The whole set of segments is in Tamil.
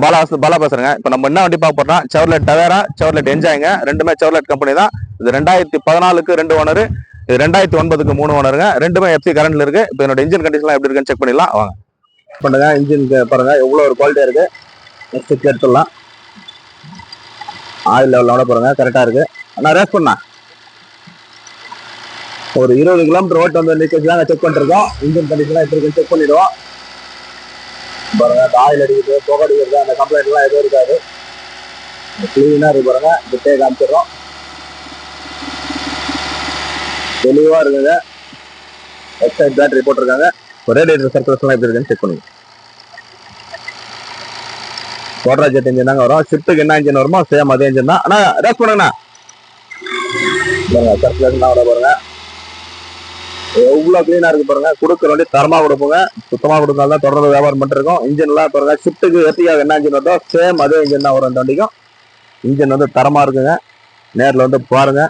பாலா பாலா பேசுறேங்க. இப்போ நம்ம என்ன வண்டி பார்க்க போறோம்னா செவர்லெட் டவேரா செவர்லெட் என்ஜாய்ங்க ரெண்டுமே செவர்லெட் கம்பெனி தான். இது ரெண்டாயிரத்தி பதினாலுக்கு ரெண்டு ஓனர் இது ரெண்டாயிரத்தி ஒன்பதுக்கு மூணு ஓனருங்க ரெண்டுமே எஃப்சி கரண்ட்ல இருக்கு. இப்போ என்னோட இன்ஜின் கண்டிஷன்லாம் எப்படி இருக்குன்னு செக் பண்ணிடலாம். வாங்க. பண்ணுங்க. இன்ஜின் பாருங்க. எவ்வளோ ஒரு குவாலிட்டியா இருக்கு? நெக்ஸ்ட் எடுத்துடலாம். ஆயில் லெவலோட பாருங்க. கரெக்டா இருக்கு. நான் ரேஸ் பண்ணா? ஒரு இருபது கிலோமீட்டர் ஓட்டு வந்து லீக்கேஜ் செக் பண்ணிருக்கோம் இன்ஜின் கண்டிஷன்லாம் எப்படி இருக்குன்னு செக் பண்ணிடுவோம். பாருங்க ஆயில் அடிக்கிறது புகை அடிக்கிறது அந்த கம்ப்ளைண்ட் எல்லாம் எதுவும் இருக்காது. கிளீனா இருக்கு பாருங்க கிட்டே காமிச்சிடுறோம். தெளிவா இருக்குங்க. எக்ஸைட் பேட்டரி போட்டிருக்காங்க. ரேடியேட்டர் சர்க்கிள்ஸ் எல்லாம் எப்படி இருக்குன்னு செக் பண்ணுங்க. கோட்ரா ஜெட் இன்ஜின் தாங்க வரும். ஷிஃப்ட்டுக்கு என்ன இன்ஜின் வருமோ சேம் அதே இன்ஜின் தான். ஆனா ரேஸ் பண்ணுங்கண்ணா பாருங்க சர்க்குலேஷன் வர பாருங்க. எவ்வளவு கிளீனா இருக்கு பாருங்க. கொடுக்குற வண்டி தரமா கொடுப்போங்க சுத்தமா கொடுத்தாலும் தான் தொடர்ந்து வியாபாரம் பண்ணிருக்கோம் இன்ஜின் எல்லாம் பாருங்க. ஷிஃப்ட்டுக்கு எத்தியாக என்ன இன்ஜின் வருதோ சேம் அதே இன்ஜின் தான் வரும் இந்த வண்டிக்கும். இன்ஜின் வந்து தரமா இருக்குங்க. நேரில் வந்து பாருங்க.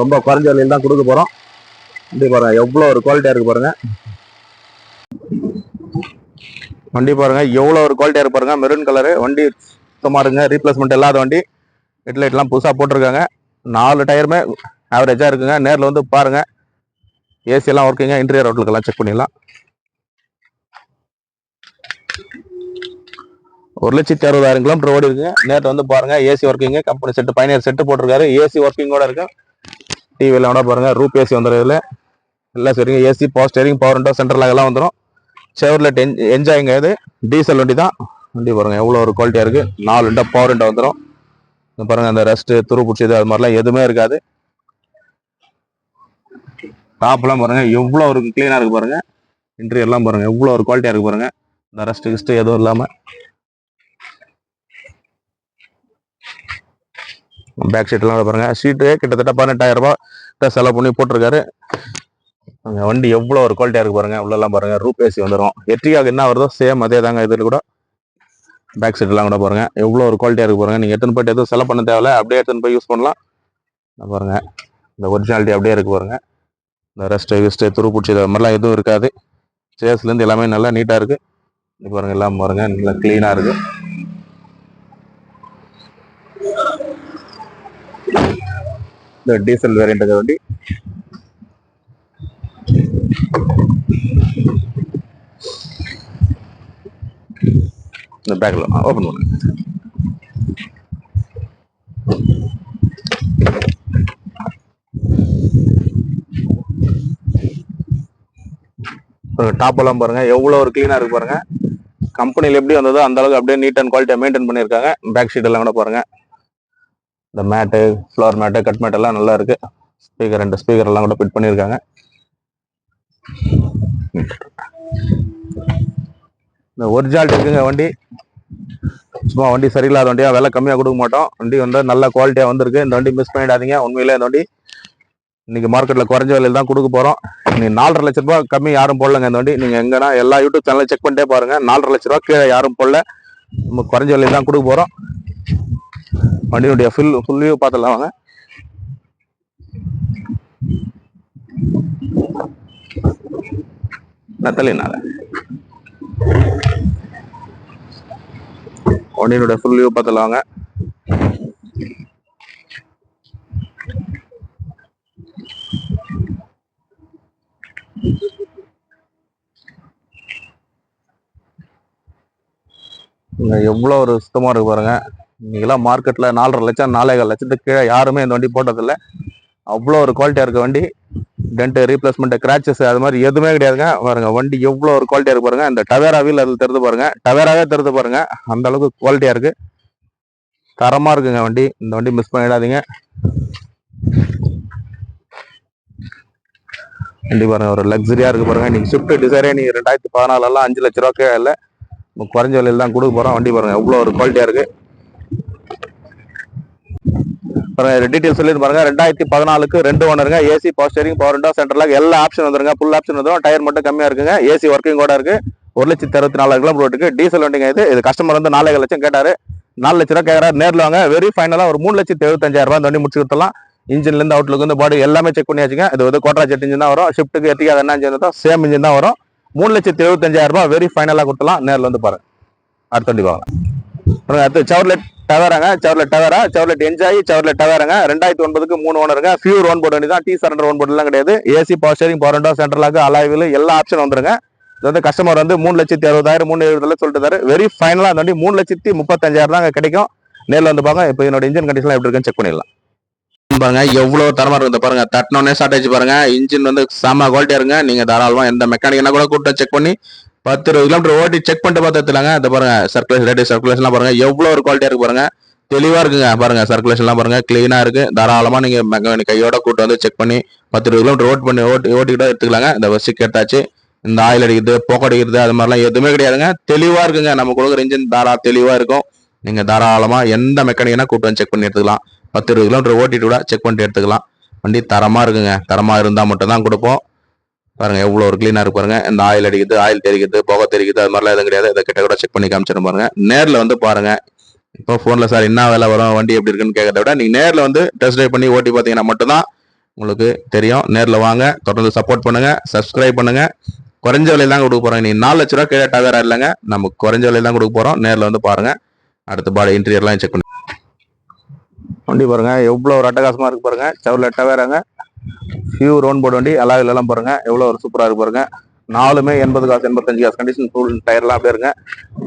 ரொம்ப குறைஞ்ச விலையில தான் கொடுக்க போறோம். வண்டி பாருங்க. எவ்வளோ ஒரு குவாலிட்டியா இருக்கு பாருங்க. வண்டி பாருங்க. எவ்வளோ ஒரு குவாலிட்டியா இருக்கு பாருங்க. மெரூன் கலரு வண்டி சுத்தமா இருக்குங்க. ரீப்ளேஸ்மெண்ட் இல்லாத வண்டி. ஹெட்லைட்லாம் புதுசாக போட்டிருக்காங்க. நாலு டயருமே ஆவரேஜாக இருக்குங்க. நேரில் வந்து பாருங்கள் ஏசி எல்லாம் ஒர்க்கிங்காக இன்டீரியர் அவுட்லுக்கெல்லாம் செக் பண்ணிடலாம். ஒரு லட்சத்தி அறுபதாயிரம் கிலோமீட்டர் ஓடி இருக்குங்க நேற்று வந்து பாருங்க ஏசி ஒர்க்கிங்க கம்பெனி செட்டு பயணியர் செட்டு போட்டிருக்காரு. ஏசி ஒர்க்கிங்கோட இருக்கு. டிவியில் கூட பாருங்க ரூப் ஏசி வந்துடுறதுல எல்லாம் சரிங்க. AC power steering power window central எல்லாம் வந்துடும் செவர்லெட் என்ஜாய்ங்க இது. டீசல் வண்டி தான். வண்டி பாருங்க எவ்வளோ ஒரு குவாலிட்டியாக இருக்குது நாலு விண்டோ பவர் விண்டோ வந்துடும் பாருங்கள் பாருங்க அந்த ரெஸ்ட்டு துரு பிடிச்சது அது மாதிரிலாம் எதுவுமே இருக்காது. டாப்லாம் பாருங்கள் எவ்வளோ ஒரு க்ளீனாக இருக்குது பாருங்கள் பாருங்க. இன்டீரியர்லாம் பாருங்கள் எவ்வளோ ஒரு குவாலிட்டியாக இருக்குது பாருங்கள் இந்த ரெஸ்ட்டு கிஸ்ட்டு எதுவும் இல்லாமல் பேக் சீட்லாம் பாருங்கள் சீட்டு கிட்டத்தட்ட பதினெட்டாயிரம் ரூபாய் செலவு பண்ணி போட்டிருக்காரு. அங்கே வண்டி எவ்வளோ ஒரு குவாலிட்டியாக இருக்குது பாருங்கள் உள்ளெல்லாம் பாருங்கள் ரூப் ஏசி வந்துடும் எட்டிக்காக என்ன வருதோ சேம் அதே தாங்க இதில் கூட. பேக் சீட்லாம் கூட பாருங்கள் எவ்வளோ ஒரு குவாலிட்டியாக இருக்குது பாருங்கள் நீங்கள் எடுத்துன்னு போயிட்டு எதுவும் செலவு பண்ண தேவையில்ல. அப்படியே எடுத்துன்னு போய் யூஸ் பண்ணலாம். பாருங்கள் இந்த ஒரிஜினாலிட்டி அப்படியே இருக்குது பாருங்கள் இந்த ரெஸ்ட்டு கிஸ்ட்டு துருப்பிடிச்சி அது மாதிரிலாம் எதுவும் இருக்காது. சேர்ஸ்லேருந்து எல்லாமே நல்லா நீட்டாக இருக்குது இப்போ பாருங்கள் எல்லாம் பாருங்கள் நல்லா க்ளீனாக இருக்கு. இந்த டீசல் வேரியண்ட் வண்டி. இந்த பேக்கில் ஓப்பன் பண்ணுங்க டாப் எல்லாம் பாருங்க. எவ்வளோ ஒரு க்ளீனாக இருக்கு பாருங்க. கம்பெனியில் எப்படி வந்ததோ அந்த அளவுக்கு அப்படியே நீட் அண்ட் குவாலிட்டியாக மெயின்டைன் பண்ணியிருக்காங்க. பேக் ஷீட் எல்லாம் கூட பாருங்க. இந்த mat floor mat cut mat எல்லாம் நல்லா இருக்கு. ஸ்பீக்கர் ரெண்டு ஸ்பீக்கர் எல்லாம் கூட ஃபிட் பண்ணியிருக்காங்க. இந்த ஒரிஜினாலிட்டி இருக்குங்க வண்டி சும்மா வண்டி சரியில்லாத வண்டியா விலை கம்மியாக கொடுக்க மாட்டோம். வண்டி வந்து நல்ல குவாலிட்டியாக வந்திருக்கு. இந்த வண்டி மிஸ் பண்ணிடாதீங்க. உண்மையிலே இந்த வண்டி இன்னைக்கு மார்க்கெட்ல குறைஞ்ச விலையில் தான் கொடுக்க போறோம். நீங்க நாலரை லட்ச ரூபாய் கம்மி யாரும் போடலங்க இந்த வண்டி. நீங்க எங்கன்னா எல்லா யூடியூப் சேனலும் செக் பண்ணிட்டே பாருங்க. நாலரை லட்ச ரூபாய் கீழே யாரும் போடல. நம்ம குறைஞ்ச விலையில் தான் கொடுக்க போறோம். வண்டியுடைய ஃபுல் ஃபுல் வியூ பார்த்துடலாம் வாங்க. நத்தலினால வண்டியினுடைய ஃபுல் வியூ பார்த்துடலாம் வாங்க. எவ்வளோ ஒரு சுத்தமாக இருக்கு பாருங்க. இன்னைக்கெல்லாம் மார்க்கெட்டில் நாலரை லட்சம் நாலேகால் லட்சத்துக்கு கீழே யாருமே இந்த வண்டி போட்டதில்லை. அவ்வளோ ஒரு குவாலிட்டியாக இருக்க வண்டி. டென்ட்டு ரீப்ளேஸ்மெண்ட்டு கிராச்சஸ் அது மாதிரி எதுவுமே கிடையாதுங்க. பாருங்க வண்டி எவ்வளோ ஒரு குவாலிட்டியாக இருக்கு பாருங்க. இந்த டவேரா வீல் அதில் திறந்து பாருங்க. டவேராவே திறந்து பாருங்க. அந்த அளவுக்கு குவாலிட்டியாக இருக்கு. தரமாக இருக்குங்க வண்டி. இந்த வண்டி மிஸ் பண்ணிடாதீங்க. வண்டி பாருங்கள் ஒரு லக்ஸரியாக இருக்குது பாருங்கள் நீங்கள் ஸ்விஃப்ட் டிசைரே நீங்கள் ரெண்டாயிரத்தி பதினாலெல்லாம் அஞ்சு லட்ச ரூபாக்கே இல்லை. குறைஞ்ச விலையில் தான் கொடுக்க போகிறோம் வண்டி பாருங்கள் எவ்வளோ ஒரு குவாலிட்டியாக இருக்குது பாருங்கள் டீட்டெயில் சொல்லி பாருங்கள் ரெண்டாயிரத்தி பதினாலுக்கு ரெண்டு ஓனருங்க AC power steering power window centre lock எல்லா ஆப்ஷன் வந்துருங்க. ஃபுல் ஆப்ஷன் வந்துடும் டயர் மட்டும் கம்மியாக இருக்குங்க. ஏசி ஒர்க்கிங் கூட இருக்குது ஒரு லட்சத்தி அறுபத்தி நாலாயிரம் கிலோமீட்டர் டீசல் வண்டிங்க இது. இது கஸ்டமர் வந்து நாலே லட்சம் கேட்டார். நாலு லட்ச ரூபா கேட்குறாரு நேரில் வாங்க. வெரி ஃபைனலாக ஒரு மூணு லட்சத்தி எழுபத்தஞ்சாயிரம் ரூபாய் இந்த வண்டி முடிச்சு கொடுத்தலாம் இன்ஜின்ல இருந்து அவுட்லுக்கு வந்து பாடி எல்லாமே செக் பண்ணியாச்சுங்க இது வந்து கோட்ரா ஜெட் இன்ஜின் தான் வரும். ஷிஃப்ட்டுக்கு எத்திக்காத என்ன இன்ஜின் தான் சேம் இன்ஜின் தான் வரும். மூணு லட்சத்தி எழுபத்தஞ்சாயிரம் ரூபாய் வெரி ஃபைனலாக கொடுத்தலாம் நேரில் வந்து பாருங்க. அடுத்த வண்டி வாங்க அடுத்து Chevrolet டவராங்க Chevrolet Tavera Chevrolet Enjoy Chevrolet டவராங்க ரெண்டாயிரத்தி ஒன்பதுக்கு மூணு ஓனருங்க ஃபியூர் ஒன் போர்டு வண்டி தான் டி சரண்டர் ஒன் போர்டுலாம் கிடையாது. AC power steering power window central lock alloy wheel எல்லா ஆப்ஷன் வந்துருங்க. இது வந்து கஸ்டமர் வந்து மூணு லட்சத்தி அறுபதாயிரம் மூணு எழுபதுல சொல்லிட்டு வெரி ஃபைனலாக அந்த வண்டி மூணு லட்சத்தி முப்பத்தஞ்சாயிரம் தான் கிடைக்கும். நேரில் வந்து பாருங்க இப்போ என்னோட இன்ஜின் கண்டிஷன்லாம் எப்படி இருக்குன்னு செக் பண்ணிடலாம். பாருங்க எவ்வளவு தரமா இருக்கு பாருங்க. தட்டினோடனே ஷார்டேஜ் பாருங்க. இன்ஜின் வந்து செம்ம குவாலிட்டியா இருங்க நீங்க தாராளமா எந்த மெக்கானிக்னா கூட கூப்பிட்டு செக் பண்ணி பத்து இருபது கிலோமீட்டர் ஓட்டி செக் பண்ணிட்டு பார்த்துலாங்க இந்த பாருங்க சர்க்குலேஷன் ரேடியோ சர்க்குலேஷன்லாம் பாருங்க. எவ்வளவு ஒரு குவாலிட்டியா இருக்கு பாருங்க. தெளிவா இருக்குங்க. பாருங்க சர்க்குலேஷன்லாம் பாருங்க. கிளீனா இருக்கு. தாராளமா நீங்க மெக்கானிக் கையோட கூட்டு வந்து செக் பண்ணி பத்து இருபது கிலோமீட்டர் ஓட் பண்ணி ஓட்டி ஓட்டிக்கிட்ட எடுத்துக்கலாங்க. இந்த பஸ்ஸுக்கு எடுத்தாச்சு. இந்த ஆயில் அடிக்கிறது போக்க அடிக்கிறது அது மாதிரிலாம் எதுவுமே கிடையாதுங்க. தெளிவா இருக்குங்க. நம்ம கொடுக்குற இன்ஜின் தாரா தெளிவா இருக்கும். நீங்க தாராளமா எந்த மெக்கானிக்னா கூட்டு வந்து செக் பண்ணி எடுத்துக்கலாம். பத்து இருபது கிலோமீட்டர் ஓட்டிட்டு கூட செக் பண்ணிட்டு எடுத்துக்கலாம். வண்டி தரமாக இருக்குங்க. தரமாக இருந்தால் மட்டும்தான் கொடுப்போம். பாருங்க எவ்வளோ ஒரு க்ளீனாக இருக்கு பாருங்கள் இந்த ஆயில் அடிக்குது ஆயில் தெரிக்குது புகை தெரிக்குது அது மாதிரிலாம் எதுவும் கிடையாது. இதை கிட்ட கூட செக் பண்ணி காமிச்சிடும் பாருங்கள் நேரில் வந்து பாருங்கள் இப்போ ஃபோனில் சார் என்ன வேலை வரும்? வண்டி எப்படி இருக்குன்னு கேட்கறத விட நீங்கள் நேரில் வந்து டெஸ்ட் ட்ரைவ் பண்ணி ஓட்டி பார்த்தீங்கன்னா மட்டும்தான் உங்களுக்கு தெரியும். நேரில் வாங்க. தொடர்ந்து சப்போர்ட் பண்ணுங்கள் சப்ஸ்கிரைப் பண்ணுங்க. குறைஞ்ச விலையில தான் கொடுக்க போகிறோம் நீ நாலு லட்ச ரூபா கீழே டவேரா இல்லைங்க. நம்ம குறைஞ்ச விலையில தான் கொடுக்க போகிறோம் நேரில் வந்து பாருங்கள் அடுத்த பாடி இன்டீரியர்லாம் செக் பண்ணி வண்டி பாருங்க. எவ்வளோ ஒரு அட்டகாசமா இருக்கு பாருங்க. செவரில் டவேராங்க ஃபியூ ரவுண்ட் போர்டு வண்டி அலாவில் எல்லாம் பாருங்க. எவ்வளோ ஒரு சூப்பரா இருக்கு பாருங்க. நாலுமே எண்பது காசு எண்பத்தஞ்சு காசு. கண்டிஷன் ஃபுல் டயர்லாம் அப்படியே இருங்க.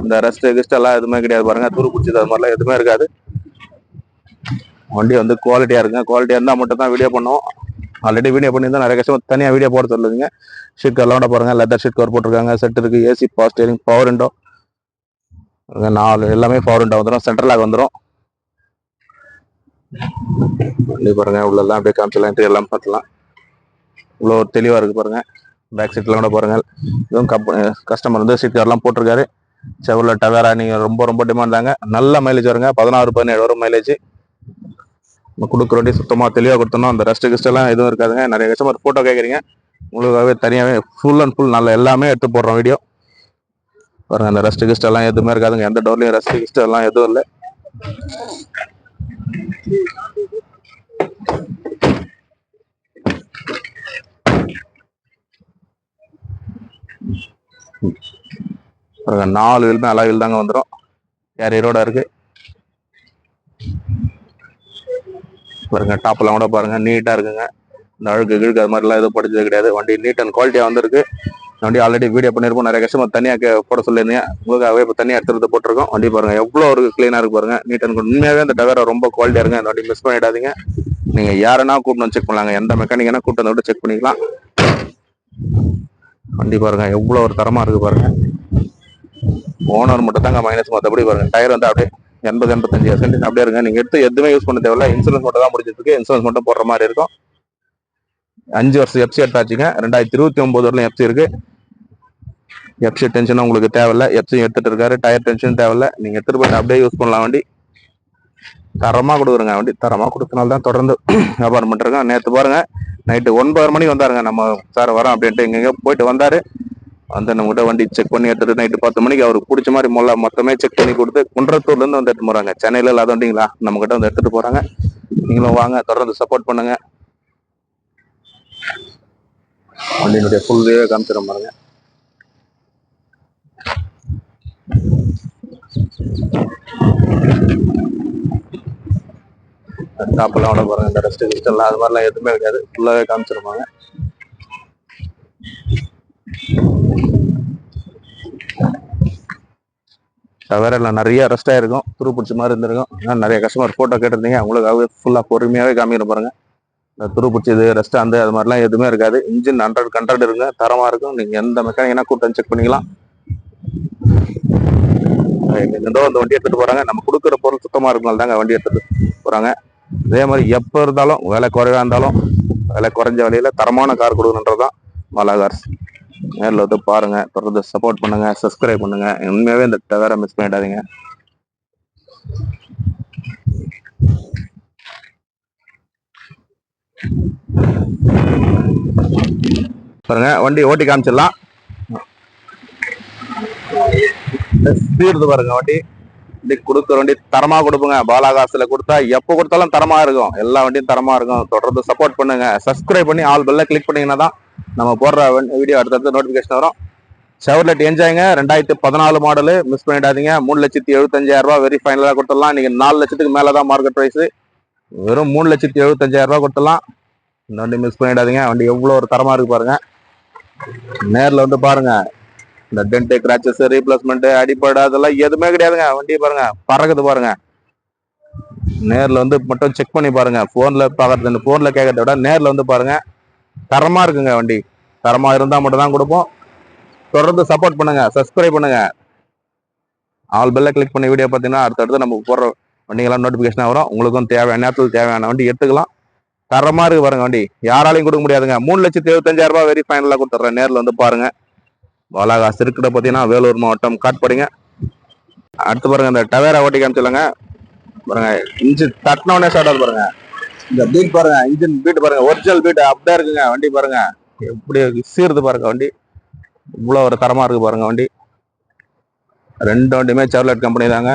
இந்த ரெஸ்ட் கிஸ்ட் எல்லாம் எதுவுமே கிடையாது பாருங்க. துரு பிடிச்சது அது மாதிரிலாம் எதுவுமே இருக்காது. வண்டி வந்து குவாலிட்டியா இருக்குங்க. குவாலிட்டியா இருந்தால் மட்டும் தான் வீடியோ பண்ணுவோம் ஆல்ரெடி வீடியோ பண்ணியிருந்தா நிறைய கஷ்டம் தனியாக வீடியோ போட சொல்லுங்க ஷீட் கவர்லாம் பாருங்க. லெதர் ஷீட் கவர் போட்டிருக்காங்க. செட் இருக்கு. AC power steering power window நாலு எல்லாமே பவர் விண்டோ வந்துடும் சென்ட்ரலாக வந்துடும் வண்டி பாருங்க உள்ளெல்லாம் அப்படியே காமிச்சலாம் இன்டீரியர் எல்லாம் பார்த்துலாம். இவ்வளோ ஒரு தெளிவாக இருக்குது பாருங்க பேக் சீட்லாம் கூட பாருங்க. இதுவும் கப் கஸ்டமர் வந்து சீட் கார்டெலாம் போட்டிருக்காரு. செவரில் டவேரா நீங்கள் ரொம்ப ரொம்ப டிமாண்ட் தாங்க. நல்ல மைலேஜ் வருங்க. பதினாறு பதினேழு வரும் மைலேஜ் நம்ம கொடுக்குற வண்டி சுத்தமாக தெளிவாக கொடுத்தோம் அந்த ரெஸ்ட் கிஸ்டெல்லாம் எதுவும் இருக்காதுங்க. நிறைய கஸ்டமர் ஃபோட்டோ கேட்குறீங்க உங்களுக்காகவே தனியாகவே ஃபுல் அண்ட் ஃபுல் நல்ல எல்லாமே எடுத்து போடுறோம் வீடியோ பாருங்க அந்த ரெஸ்ட் கிஸ்ட் எல்லாம் எதுவுமே இருக்காதுங்க. எந்த டோர்லையும் ரெஸ்ட் கிஸ்ட் எல்லாம் எதுவும் இல்லை. நாலு வீலுமே அலா வீல் தாங்க வந்துடும் கேரியரோட இருக்கு? பாருங்க டாப்லாம் கூட பாருங்க நீட்டா இருக்குங்க. இந்த அழுக்கு கிழுக்கு அது மாதிரிலாம் எதுவும் படிச்சது கிடையாது. வண்டி நீட் அண்ட் குவாலிட்டியா வந்திருக்கு. வண்டி ஆல்ரெடி வீடியோ பண்ணிருப்போம். நிறைய கஸ்டமர் தனியாக போட சொல்லியிருந்தீங்க. உங்களுக்காகவே இப்போ தனியாக எடுத்துட்டு போட்டிருக்கோம். வண்டி பாருங்க எவ்வளோ ஒரு கிளீனா இருக்கு பாருங்க. நீட் அண்ட் உண்மையாகவே அந்த டவேரா ரொம்ப குவாலிட்டியா இருங்க. அந்த வண்டி மிஸ் பண்ணிடாதீங்க. நீங்க யாருன்னா கூப்பிட்டு செக் பண்ணலாங்க. எந்த மெக்கானிக்னா கூப்பிட்டு வந்து செக் பண்ணிக்கலாம். வண்டி பாருங்க எவ்வளோ ஒரு தரமா இருக்கு பாருங்க. ஓனர் மட்டும் தாங்க மைனஸ் மற்றபடி பாருங்க. டயர் வந்து அப்படியே எண்பது எண்பத்தஞ்சு பர்சன்டேஜ் அப்படியே இருங்க. நீங்க எடுத்து எதுவுமே யூஸ் பண்ண தேவையில்ல. இன்சூரன்ஸ் மட்டும் தான் முடிஞ்சிருக்கு இன்சூரன்ஸ் மட்டும் போடுற மாதிரி இருக்கும். அஞ்சு வருஷம் எஃப்சி எடுத்தாச்சுங்க. ரெண்டாயிரத்தி இருபத்தி ஒன்பது வரலாம் எஃப்சி இருக்கு. எஃப்சி டென்ஷனும் உங்களுக்கு தேவையில்ல. எஃப்சி எடுத்துகிட்டு இருக்காரு. டயர் டென்ஷன் தேவையில்ல. நீங்கள் எடுத்துகிட்டு போயிட்டு அப்படியே யூஸ் பண்ணலாம். வண்டி தரமாக கொடுக்குறங்க. வண்டி தரமாக கொடுத்தனால தான் தொடர்ந்து வியாபாரம் பண்ணிருக்கோம் நேற்று பாருங்கள் நைட்டு ஒன்பது மணிக்கு வந்தாருங்க. நம்ம சார் வரோம் அப்படின்ட்டு எங்கெங்கே போயிட்டு வந்தார். வந்து நம்மகிட்ட வண்டி செக் பண்ணி எடுத்துட்டு நைட்டு பத்து மணிக்கு அவருக்கு பிடிச்ச மாதிரி மொல்ல மொத்தமே செக் பண்ணி கொடுத்து குன்றத்தூர்லேருந்து வந்து எடுத்து போகிறாங்க சென்னையில் இல்லாத வண்டிங்களா? நம்மகிட்ட வந்து எடுத்துகிட்டு போகிறாங்க நீங்களும் வாங்க. தொடர்ந்து சப்போர்ட் பண்ணுங்கள் வண்டியினுடைய ஃபுல் வியூ காமிச்சிட பாருங்கள் டாப்லாம் விட போறாங்க இந்த ரெஸ்ட் கிஸ்ட் எல்லாம் அது மாதிரிலாம் எதுவுமே கிடையாது. ஃபுல்லாவே காமிச்சிருப்பாங்க தவிர இல்லை நிறைய ரெஸ்ட் ஆயிருக்கும். துரு பிடிச்ச மாதிரி இருந்திருக்கும். ஆனால் நிறைய கஸ்டமர் ஃபோட்டோ கேட்டிருந்தீங்க. அவங்களுக்காகவே ஃபுல்லாக பொறுமையாகவே காமிக்கிற பாருங்க. இந்த துரு பிடிச்சது ரெஸ்ட் அந்த அது மாதிரிலாம் எதுவுமே இருக்காது. இன்ஜின் ஹண்ட்ரட் கண்ட்ரட் இருங்க. தரமாக இருக்கும். நீங்கள் எந்த மெக்கானிக்னா கூட்டம் செக் பண்ணிக்கலாம். எங்கெந்தோ அந்த வண்டி எடுத்துகிட்டு போகிறாங்க நம்ம கொடுக்குற பொருள் சுத்தமாக இருக்கனால தாங்க வண்டி எடுத்துகிட்டு போகிறாங்க அதே மாதிரி எப்போ இருந்தாலும் விலை குறைவாக இருந்தாலும் விலை குறைஞ்ச வழியில் தரமான கார் கொடுக்கணுன்றதுதான் மாலா கார்ஸ் நேரில் வந்து பாருங்க தொடர்ந்து சப்போர்ட் பண்ணுங்கள் சப்ஸ்கிரைப் பண்ணுங்க. உண்மையாகவே இந்த தவிர மிஸ் பண்ணிடாதீங்க. பாருங்க வண்டி ஓட்டி காமிச்சிடலாம். தீர்ந்து பாருங்க வண்டி. வண்டி கொடுக்குற வண்டி தரமா கொடுப்போங்க. பாலாகாசுல கொடுத்தா எப்போ கொடுத்தாலும் தரமா இருக்கும். எல்லா வண்டியும் தரமா இருக்கும். தொடர்ந்து சப்போர்ட் பண்ணுங்க. சப்ஸ்கிரைப் பண்ணி ஆல் பெல்ல கிளிக் பண்ணீங்கன்னா தான் நம்ம போடுற வீடியோ அடுத்தடுத்து நோட்டிபிகேஷன் வரும். செவர்லெட் என்ஜாய்ங்க ரெண்டாயிரத்தி பதினாலு மாடலு மிஸ் பண்ணிடாதீங்க. மூணு லட்சத்தி எழுபத்தஞ்சாயிரம் ரூபா வெரி ஃபைனலாக கொடுத்துடலாம். இன்னைக்கு நாலு லட்சத்துக்கு மேலே தான் மார்க்கெட் ப்ரைஸ் வெறும் மூணு லட்சத்தி எழுபத்தஞ்சாயிரம் ரூபா கொடுத்துடலாம். இந்த வண்டி மிஸ் பண்ணிடாதீங்க. வண்டி எவ்வளோ ஒரு தரமாக இருக்கு பாருங்க. நேரில் வந்து பாருங்க. இந்த டென்ட் கிராச்சஸ் ரீப்ளேஸ்மெண்ட் அடிப்படை அதெல்லாம் எதுவுமே கிடையாதுங்க. வண்டியை பாருங்க பறக்குது பாருங்க. நேர்ல வந்து மட்டும் செக் பண்ணி பாருங்க. போன்ல பாக்குறது இந்த போன்ல கேட்கறத விட நேர்ல வந்து பாருங்க. தரமா இருக்குங்க வண்டி. தரமா இருந்தா மட்டும் தான் கொடுப்போம். தொடர்ந்து சப்போர்ட் பண்ணுங்க சப்ஸ்கிரைப் பண்ணுங்க. ஆல் பெல்ல கிளிக் பண்ணி வீடியோ பார்த்தீங்கன்னா அடுத்தடுத்து நம்ம போடுற வண்டிங்கெல்லாம் நோட்டிஃபிகேஷனாக வரும். உங்களுக்கும் தேவையான நேரத்தில் தேவையான வண்டி எடுத்துக்கலாம். தரமா இருக்கு பாருங்க வண்டி. யாராலையும் கொடுக்க முடியாதுங்க. மூணு லட்சத்தி எழுபத்தஞ்சாயிரம் ரூபாய் வெரி ஃபைனலாக கொடுத்துட்றேன். நேரில் வந்து பாருங்க. வாலாகா சிறுக்கிட்ட பார்த்தீங்கன்னா வேலூர் மாவட்டம் காட்பாடிங்க. அடுத்து பாருங்க இந்த டவேரா ஓட்டி காமிச்சிடலாங்க பாருங்க இன்ஜின் தட்டினோடனே ஸ்டார்ட் ஆகுது பாருங்க. இந்த பீட் பாருங்க இன்ஜின் பீட் பாருங்க ஒரிஜினல் பீட் அப்படியே இருக்குங்க வண்டி பாருங்க. எப்படி சீருது பாருங்க வண்டி. இவ்வளோ ஒரு தரமாக இருக்கு பாருங்க வண்டி. ரெண்டு வண்டியுமே செவர்லெட் கம்பெனி தாங்க.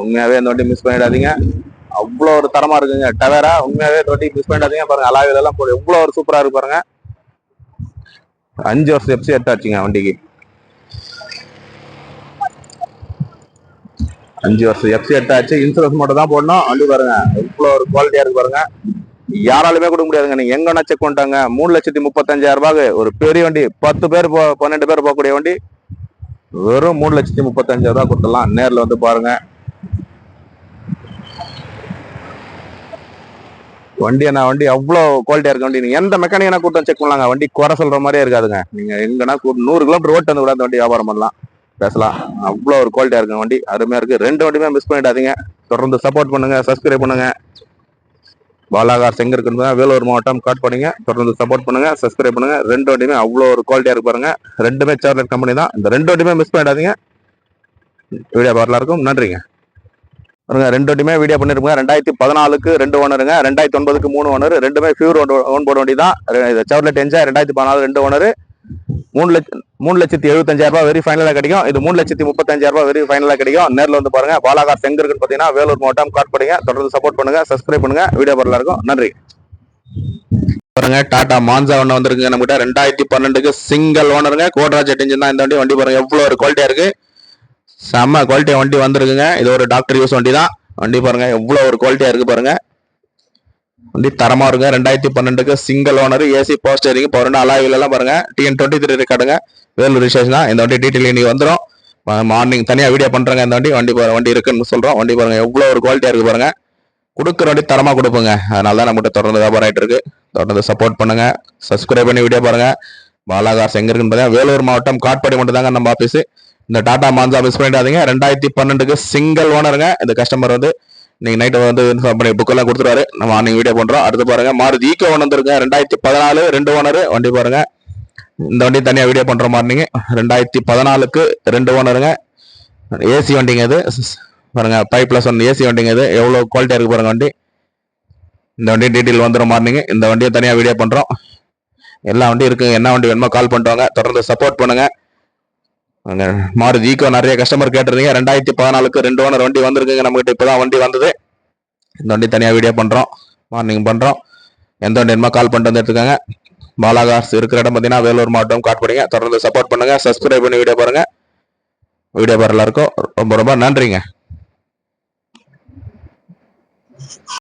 உண்மையாவே இந்த வண்டி மிஸ் பண்ணிடாதீங்க. அவ்வளோ ஒரு தரமாக இருக்குங்க டவேரா. உண்மையாவே இந்த வண்டி மிஸ் பண்ணிடாதீங்க. பாருங்க அலாவிலெல்லாம் போடு எவ்வளோ ஒரு சூப்பராக இருக்கு பாருங்க. அஞ்சு வருஷம் எப்சி எடுத்தாச்சுங்க வண்டிக்கு. அஞ்சு வருஷம் எஃப்சி எடுத்தாச்சு. இன்சூரன்ஸ் மட்டும் தான் போடணும். வண்டி பாருங்க. இவ்வளோ ஒரு குவாலிட்டியா இருக்கு பாருங்க. யாராலுமே கொடுக்க முடியாதுங்க. நீங்க எங்கன்னா செக் பண்ணிட்டாங்க. மூணு லட்சத்தி முப்பத்தஞ்சாயிரம் ரூபாய்க்கு ஒரு பெரிய வண்டி பத்து பேர் போ பன்னெண்டு பேர் போகக்கூடிய வண்டி வெறும் மூணு லட்சத்தி முப்பத்தஞ்சாயிரம் ரூபாய் கொடுத்துடலாம். நேரில் வந்து பாருங்க. வண்டி என்ன வண்டி அவ்வளோ குவாலிட்டியா இருக்கு வண்டி. நீங்க எந்த மெக்கானிக்கனா கூட்டம் செக் பண்ணலாங்க. வண்டி குறை சொல்ற மாதிரியே இருக்காதுங்க. நீங்க எங்கன்னா கூட்டு நூறு கிலோமீட்டர் ஓட்டு வந்து கூட அந்த வண்டி வியாபாரம் பண்ணலாம். பேசலாம். அவ்வளோ ஒரு குவாலிட்டியா இருக்கு வண்டி. அருமையா இருக்கு. ரெண்டு வண்டியுமே மிஸ் பண்ணிடாதீங்க. தொடர்ந்து சப்போர்ட் பண்ணுங்க சப்ஸ்கிரைப் பண்ணுங்க. பாலாகார் செங்க வேலூர் மாவட்டம் காட் பண்ணுங்க தொடர்ந்து சப்போர்ட் பண்ணுங்க சப்ஸ்கிரைப் பண்ணுங்க. ரெண்டு வண்டியுமே அவ்வளோ ஒரு குவாலிட்டியா இருக்கு பாருங்க. ரெண்டுமே சார்லட் கம்பெனி தான். இந்த ரெண்டு வண்டியுமே மிஸ் பண்ணிடாதீங்க. வீடியோ பார்க்கலாம் இருக்கும் நன்றிங்க. பாருங்க ரெண்டு வண்டியுமே வீடியோ பண்ணிருப்பாங்க ரெண்டாயிரத்தி பதினாலுக்கு ரெண்டு ஓனருங்க ரெண்டாயிரத்தி ஒன்பதுக்கு மூணு ஓனர் ரெண்டுமே ஃபியூர் ஓன் போர்டு வண்டி தான் சார்லெட் என்ஜாய் ரெண்டாயிரத்தி பதினாலு ரெண்டு ஓனர் மூணு லட்சம் மூணு லட்சத்தி எழுபத்தஞ்சாயிரம் ரூபாய் வெரி ஃபைனலாக கிடைக்கும். இது மூணு லட்சத்தி முப்பத்தஞ்சாயிரம் ரூபாய் வெரி ஃபைனலாக கிடைக்கும். நேரில் வந்து பாருங்க. பாலாகார் செங்க இருக்குன்னு பார்த்தீங்கன்னா வேலூர் மாவட்டம் காட் தொடர்ந்து சப்போர்ட் பண்ணுங்க. சப்ஸ்கிரைப் பண்ணுங்க. வீடியோ பரவாயில்ல இருக்கும் நன்றி. பாருங்க. டாடா மான்சா ஒன்று வந்துருக்குங்க நம்மகிட்ட. ரெண்டாயிரத்தி பன்னெண்டுக்கு சிங்கிள் ஓனருங்க கோட்ராஜ் இன்ஜின் தான் இந்த வண்டி வண்டி பாருங்க. எவ்வளோ ஒரு குவாலிட்டியா இருக்கு. செம்ம குவாலிட்டியாக வண்டி வந்திருக்குங்க. இது ஒரு டாக்டர் யூஸ் வண்டி தான் வண்டி பாருங்கள் எவ்வளோ ஒரு குவாலிட்டியாக இருக்குது பாருங்கள் வண்டி தரமாக இருக்குங்க. ரெண்டாயிரத்தி பன்னெண்டுக்கு single owner AC power steering இப்போ ரெண்டு alloy wheel TN twenty three ரெக்கார்டுங்க Vellore ரிசேஷன் தான். இந்த வண்டி டீட்டெயில் இன்றைக்கி வந்துடும் மார்னிங் தனியாக வீடியோ பண்ணுறாங்க இந்த வண்டி. வண்டி பாரு- வண்டி இருக்குன்னு சொல்கிறோம் வண்டி பாருங்கள் எவ்வளோ ஒரு குவாலிட்டியாக இருக்குது பாருங்கள் கொடுக்குற வண்டி தரமாக கொடுப்போங்க. அதனால தான் நம்மகிட்ட தொடர்ந்து வியாபாரம் ஆயிட்டு இருக்கு. தொடர்ந்து சப்போர்ட் பண்ணுங்கள் சப்ஸ்கிரைப் பண்ணி வீடியோ பாருங்கள் பாலாகார் எங்கே இருக்குன்னு பார்த்தீங்கன்னா வேலூர் மாவட்டம் காட்பாடி மட்டும் தாங்க நம்ம ஆஃபீஸு இந்த டாடா மான்சா மிஸ் பண்ணிடாதீங்க. ரெண்டாயிரத்தி பன்னெண்டுக்கு சிங்கிள் ஓனருங்க இந்த கஸ்டமர் வந்து நீங்க நைட்டு வந்து இன்ஃபார்ம் பண்ணி புக்கெல்லாம் கொடுத்துருவாரு. நம்ம மார்னிங் வீடியோ பண்றோம். அடுத்து பாருங்க மாருதி ஈக்கோ ஒன்று வந்துருங்க. ரெண்டாயிரத்தி பதினாலு ரெண்டு ஓனர் வண்டி பாருங்க. இந்த வண்டி தனியா வீடியோ பண்ற மார்னிங் ரெண்டாயிரத்தி பதினாலுக்கு ரெண்டு ஓனருங்க ஏசி வண்டிங்க இது. பாருங்க ஃபைவ் பிளஸ் ஒன் ஏசி வண்டிங்க இது. எவ்வளவு குவாலிட்டியா இருக்கு பாருங்க வண்டி. இந்த வண்டி டீட்டெயில் வந்துடும் மார்னிங் இந்த வண்டியை தனியாக வீடியோ பண்ணுறோம் எல்லா வண்டியும் இருக்குது என்ன வண்டி வேணுமோ கால் பண்ணுவாங்க தொடர்ந்து சப்போர்ட் பண்ணுங்கள் மாருதி ஈக்கோ நிறைய கஸ்டமர் கேட்டிருந்தீங்க. ரெண்டாயிரத்தி பதினாலுக்கு ரெண்டு ஓனர் வண்டி வந்திருக்குங்க. நம்மகிட்ட இப்பதான் வண்டி வந்தது. இந்த வண்டி தனியாக வீடியோ பண்றோம். மார்னிங் பண்றோம். எந்த வண்டி என்னமோ கால் பண்ணிட்டு வந்து எடுத்துக்கோங்க. பாலாகாஸ் இருக்கிற இடம் பார்த்தீங்கன்னா வேலூர் மாவட்டம் காட்படிங்க. தொடர்ந்து சப்போர்ட் பண்ணுங்க. சப்ஸ்கிரைப் பண்ணி வீடியோ பாருங்க. வீடியோ பாரு எல்லாருக்கும் ரொம்ப ரொம்ப நன்றிங்க.